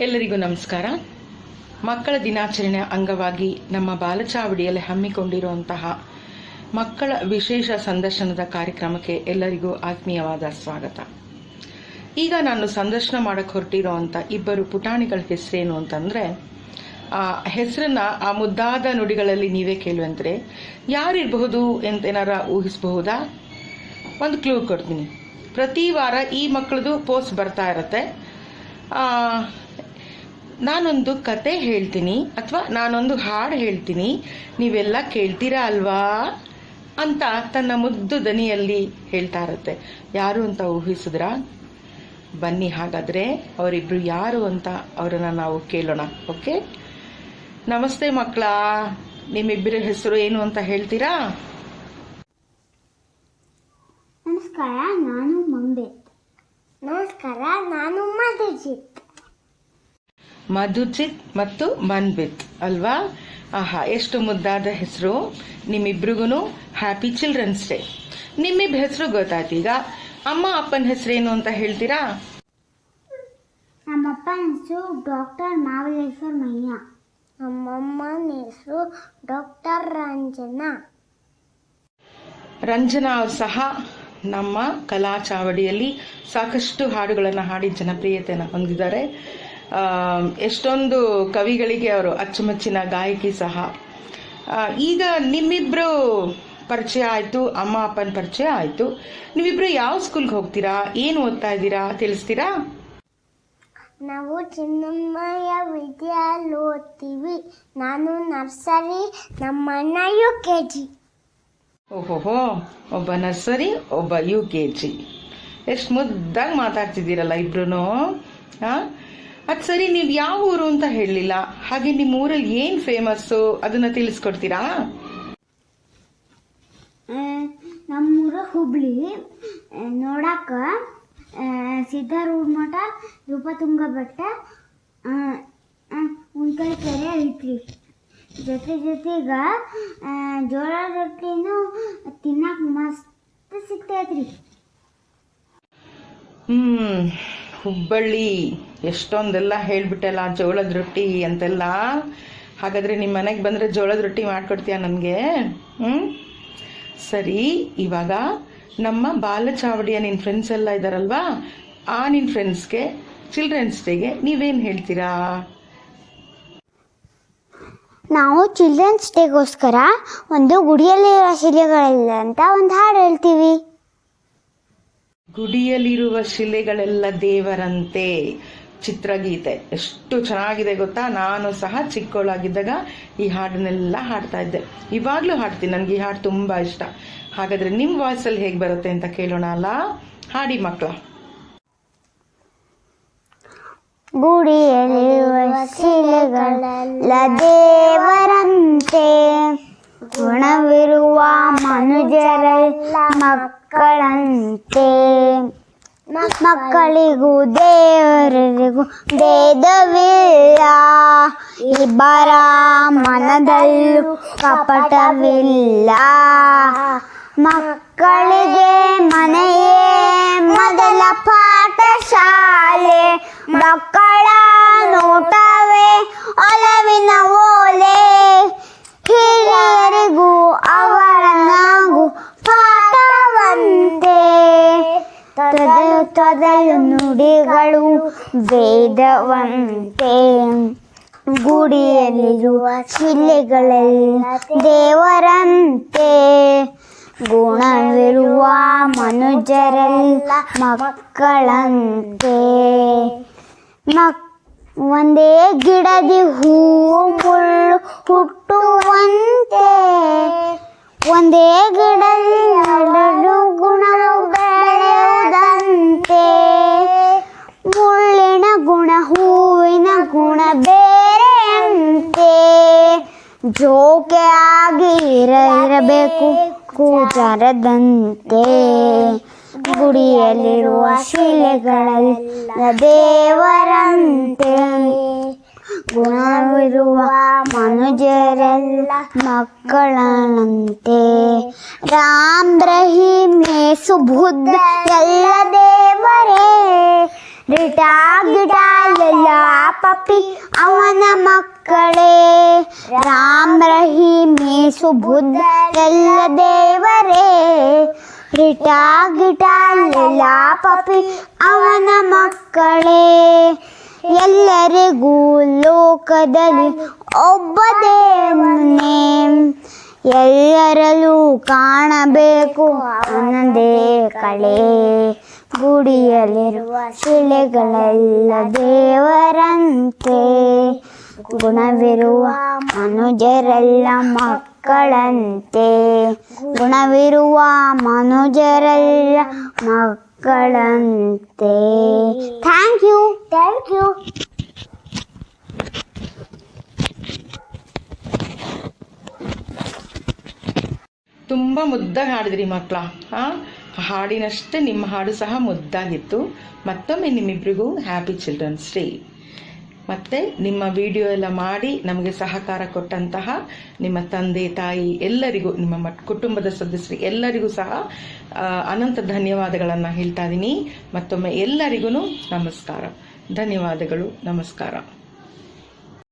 ಎಲ್ಲರಿಗೂ ನಮಸ್ಕಾರ. ಮಕ್ಕಳ ದಿನಾಚರಣೆ ಅಂಗವಾಗಿ ನಮ್ಮ ಬಾಲಚಾವಡಿಯಲ್ಲಿ ಹಮ್ಮಿಕೊಂಡಿರುವಂತಹ ಮಕ್ಕಳ ವಿಶೇಷ ಸಂದರ್ಶನದ ಕಾರ್ಯಕ್ರಮಕ್ಕೆ ಎಲ್ಲರಿಗೂ ಆತ್ಮೀಯವಾದ ಸ್ವಾಗತ. ಈಗ ನಾನು ಸಂದರ್ಶನ ಮಾಡಕ್ಕೆ ಹೊರಟಿರೋವಂಥ ಇಬ್ಬರು ಪುಟಾಣಿಗಳ ಹೆಸರೇನು ಅಂತಂದರೆ, ಆ, ಹೆಸರನ್ನ ಆ ಮುದ್ದಾದ ನುಡಿಗಳಲ್ಲಿ ನೀವೇ ಕೇಳುವಂತರೆ ಯಾರಿರಬಹುದು ಅಂತ ಏನಾರ ಊಹಿಸಬಹುದಾ? ಒಂದು ಕ್ಲೂ ಕೊಡ್ತೀನಿ. ಪ್ರತಿ ವಾರ ಈ ಮಕ್ಕಳದು ಪೋಸ್ಟ್ ಬರ್ತಾ ಇರುತ್ತೆ. ನಾನೊಂದು ಕತೆ ಹೇಳ್ತೀನಿ ಅಥವಾ ನಾನೊಂದು ಹಾಡು ಹೇಳ್ತೀನಿ. ನೀವೆಲ್ಲ ಕೇಳ್ತೀರಾ ಅಲ್ವಾ? ಅಂತ ತನ್ನ ಮುದ್ದು ದನಿಯಲ್ಲಿ ಹೇಳ್ತಾ ಇರುತ್ತೆ. ಯಾರು ಅಂತ ಊಹಿಸಿದ್ರ? ಬನ್ನಿ ಹಾಗಾದ್ರೆ ಅವರಿಬ್ರು ಯಾರು ಅಂತ ಅವರನ್ನ ನಾವು ಕೇಳೋಣ, ಓಕೆ? ನಮಸ್ತೆ ಮಕ್ಕಳ, ನಿಮ್ಮಿಬ್ಬರ ಹೆಸರು ಏನು ಅಂತ ಹೇಳ್ತೀರಾ? ನಮಸ್ಕಾರ, ನಾನು ಮಂಬೆ. ನಮಸ್ಕಾರ, ನಾನು ಮಧುಜಿತ್. ಮಧುಜಿತ್ ಮತ್ತು ಮನ್ಬಿತ್ ಅಲ್ವಾ? ಆಹಾ ಎಷ್ಟು ಮುದ್ದಾದ ಹೆಸರು. ನಿಮ್ಮಿಬ್ರಿಗೂ ಹ್ಯಾಪಿ ಚಿಲ್ಡ್ರನ್ಸ್ ಡೇ ನಿಮ್ಮಿಬ್ ಹೆಸರು ಗೊತ್ತಾಯ್ತು ಈಗ. ಅಮ್ಮ ಅಪ್ಪನ ಹೆಸರೇನು ಅಂತ ಹೇಳ್ತೀರಾ? ನಮ್ಮಪ್ಪನ ಹೆಸರು ಡಾಕ್ಟರ್ ಮಾವಲೇಶ್ವರ ಮಯ್ಯ ನಮ್ಮಮ್ಮನ ಹೆಸರು ಡಾಕ್ಟರ್ ರಂಜನಾ. ರಂಜನಾ ಅವ್ರು ಸಹ ನಮ್ಮ ಕಲಾ ಚಾವಡಿಯಲ್ಲಿ ಸಾಕಷ್ಟು ಹಾಡುಗಳನ್ನು ಹಾಡಿ ಜನಪ್ರಿಯತೆಯನ್ನು ಹೊಂದಿದ್ದಾರೆ. ಎಷ್ಟೊಂದು ಕವಿಗಳಿಗೆ ಅವರು ಅಚ್ಚುಮೆಚ್ಚಿನ ಗಾಯಕಿ ಸಹ. ಈಗ ನಿಮ್ಮಿಬ್ಬರು ಪರಿಚಯ ಆಯಿತು ಅಮ್ಮ ಅಪ್ಪನ ಪರಿಚಯ ಆಯಿತು. ನೀವಿಬ್ರು ಯಾವ ಸ್ಕೂಲ್ಗೆ ಹೋಗ್ತೀರಾ? ಏನು ಓದ್ತಾ ಇದ್ದೀರಾ? ತಿಳಿಸ್ತೀರಾ? ನಾವು ಚಿನ್ನಮ್ಮಯ್ಯ ವಿದ್ಯಾಲಯ ಓದ್ತೀವಿ. ನಾನು ನರ್ಸರಿ ನಮ್ಮಣ್ಣ ಯು ಕೆ ಜಿ. ಓಹೋಹೋ ಒಬ್ಬ ನರ್ಸರಿ ಒಬ್ಬ ಯು ಕೆ ಜಿ. ಎಷ್ಟು ಮುದ್ದಾಗಿ ಮಾತಾಡ್ತಿದ್ದೀರಲ್ಲ ಇಬ್ರು ಅದು ಸರಿ ನೀವು ಯಾವ ಊರು ಅಂತ ಹೇಳಲಿಲ್ಲ. ಹಾಗೆ ನಿಮ್ಮ ಊರಲ್ಲಿ ಏನು ಫೇಮಸ್ಸು ಅದನ್ನ ತಿಳಿಸ್ಕೊಡ್ತೀರಾ? ನಮ್ಮೂರ ಹುಬ್ಳಿ. ನೋಡಾಕ ಸಿದ್ಧಾರೂಢ ಮಠ ರೂಪತುಂಗ ಬೆಟ್ಟ ಉಣ್ಕಲ್ ಕೆರೆ ಐತ್ರಿ. ಜೊತೆ ಜೊತೆಗ ಜೋಳ ರೊಟ್ಟಿನೂ ತಿನ್ನಕ್ಕೆ ಮಸ್ತ್ ಸಿಗ್ತೈತ್ರಿ. ಹ್ಮ್ ಹುಬ್ಬಳ್ಳಿ, ಎಷ್ಟೊಂದೆಲ್ಲ ಹೇಳ್ಬಿಟ್ಟಲ್ಲ ಜೋಳದ ರೊಟ್ಟಿ ಅಂತೆಲ್ಲ. ಹಾಗಾದ್ರೆ ನಿಮ್ಮ ಮನೆಗೆ ಬಂದರೆ ಜೋಳದ ರೊಟ್ಟಿ ಮಾಡ್ಕೊಡ್ತೀಯಾ ನನಗೆ ಹ್ಞೂ ಸರಿ, ಇವಾಗ ನಮ್ಮ ಬಾಲಚಾವಡಿಯ ನಿನ್ನ ಫ್ರೆಂಡ್ಸ್ ಎಲ್ಲ ಇದ್ದಾರಲ್ವಾ ಆ ನಿನ್ನ ಫ್ರೆಂಡ್ಸ್ಗೆ ಚಿಲ್ಡ್ರನ್ಸ್ ಡೇಗೆ ನೀವೇನು ಹೇಳ್ತೀರಾ? ನಾವು ಚಿಲ್ಡ್ರನ್ಸ್ ಡೇಗೋಸ್ಕರ ಒಂದು ಗುಡಿಯಲ್ಲಿರೋ ಶಿಲೆಗಳಿಲ್ಲ ಅಂತ ಒಂದು ಹಾಡು ಹೇಳ್ತೀವಿ. ಗುಡಿಯಲ್ಲಿರುವ ಶಿಲೆಗಳೆಲ್ಲ ದೇವರಂತೆ. ಚಿತ್ರಗೀತೆ. ಎಷ್ಟು ಚೆನ್ನಾಗಿದೆ ಗೊತ್ತಾ? ನಾನು ಸಹ ಚಿಕ್ಕವಳಾಗಿದ್ದಾಗ ಈ ಹಾಡನ್ನೆಲ್ಲ ಹಾಡ್ತಾ ಇದ್ದೆ. ಇವಾಗ್ಲೂ ಹಾಡ್ತೀನಿ. ನನಗೆ ಈ ಹಾಡು ತುಂಬಾ ಇಷ್ಟ. ಹಾಗಾದ್ರೆ ನಿಮ್ಮ ವಾಯ್ಸಲ್ಲಿ ಹೇಗ್ ಬರುತ್ತೆ ಅಂತ ಕೇಳೋಣ ಅಲ್ಲ? ಹಾಡಿ ಮಕ್ಕಳ. ಗುಡಿಯಲ್ಲಿರುವ ಶಿಲೆಗಳೆಲ್ಲ ದೇವರಂತೆ. ಗುಣವಿರುವ ಮನುಜರೆಲ್ಲ ಮಕ್ಕಳಂತೆ. ಮಕ್ಕಳಿಗೂ ದೇವರಿಗೂ ಭೇದವಿಲ್ಲ. ಇಬ್ಬರ ಮನದಲ್ಲೂ ಕಪಟವಿಲ್ಲ. ಮಕ್ಕಳಿಗೆ ಮನೆಯೇ ಮೊದಲ ಪಾಠಶಾಲೆ. ತೊದಲು ನುಡಿಗಳು ವೇದವಂತೆ ಗುಡಿಯಲ್ಲಿರುವ ಶಿಲೆಗಳೆಲ್ಲ ದೇವರಂತೆ. ಗುಣವಿರುವ ಮನುಜರೆಲ್ಲ ಮಕ್ಕಳಂತೆ. ಮಕ್ ಒಂದೇ ಗಿಡದಿ ಹೂವು ಮುಳ್ಳು ಹುಟ್ಟುವಂತೆ ಬೇರೆಯಂತೆ ಜೋಕೆ ಆಗಿ ಇರ ಇರಬೇಕು ಕೂಜರದಂತೆ ಗುಡಿಯಲ್ಲಿರುವ ಶಿಲೆಗಳೆಲ್ಲ ದೇವರಂತೆ ಗುಣವಿರುವ ಮನುಜರೆಲ್ಲ ಮಕ್ಕಳಂತೆ ರಾಮ್ ರಹೀಮ್ ಯೇಸು ಬುದ್ಧ ಎಲ್ಲ ದೇವರೇ ರಿಟಾ ಗಿಡ ಎಲ್ಲ ಪಪ್ಪಿ, ಅವನ ಮಕ್ಕಳೇ. ರಾಮ, ರಹೀಮ್, ಯೇಸು, ಬುದ್ಧ, ಎಲ್ಲ ದೇವರೇ. ರಿಟಾ ಗಿಟಾ ಎಲ್ಲ ಪಪ್ಪಿ, ಅವನ ಮಕ್ಕಳೇ. ಎಲ್ಲರಿಗೂ ಲೋಕದಲ್ಲಿ ಒಬ್ಬ ದೇವನೇ. ಎಲ್ಲರಲ್ಲೂ ಕಾಣಬೇಕು, ಅವನದೇ ಕಳೆ. ಗುಡಿಯಲ್ಲಿರುವ ಶಿಲೆಗಳೆಲ್ಲ ದೇವರಂತೆ. ಗುಣವಿರುವ ಮನುಜರೆಲ್ಲ ಮಕ್ಕಳಂತೆ. ಗುಣವಿರುವ ಮನುಜರೆಲ್ಲ ಮಕ್ಕಳಂತೆ. Thank you. Thank you. ತುಂಬ ಮುದ್ದಾಗಿ ಹಾಡಿದ್ರಿ ಮಕ್ಕಳ ಹಾಂ ಹಾಡಿನಷ್ಟೇ ನಿಮ್ಮ ಹಾಡು ಸಹ ಮುದ್ದಾಗಿತ್ತು. ಮತ್ತೊಮ್ಮೆ ನಿಮ್ಮಿಬ್ರಿಗೂ ಹ್ಯಾಪಿ ಚಿಲ್ಡ್ರನ್ಸ್ ಡೇ ಮತ್ತು ನಿಮ್ಮ ವಿಡಿಯೋ ಎಲ್ಲ ಮಾಡಿ ನಮಗೆ ಸಹಕಾರ ಕೊಟ್ಟಂತಹ ನಿಮ್ಮ ತಂದೆ, ತಾಯಿ ಎಲ್ಲರಿಗೂ, ನಿಮ್ಮ ಕುಟುಂಬದ ಸದಸ್ಯರು ಎಲ್ಲರಿಗೂ ಸಹ ಅನಂತ ಧನ್ಯವಾದಗಳನ್ನು ಹೇಳ್ತಾ ಇದ್ದೀನಿ ಮತ್ತೊಮ್ಮೆ ಎಲ್ಲರಿಗೂ ನಮಸ್ಕಾರ. ಧನ್ಯವಾದಗಳು. ನಮಸ್ಕಾರ.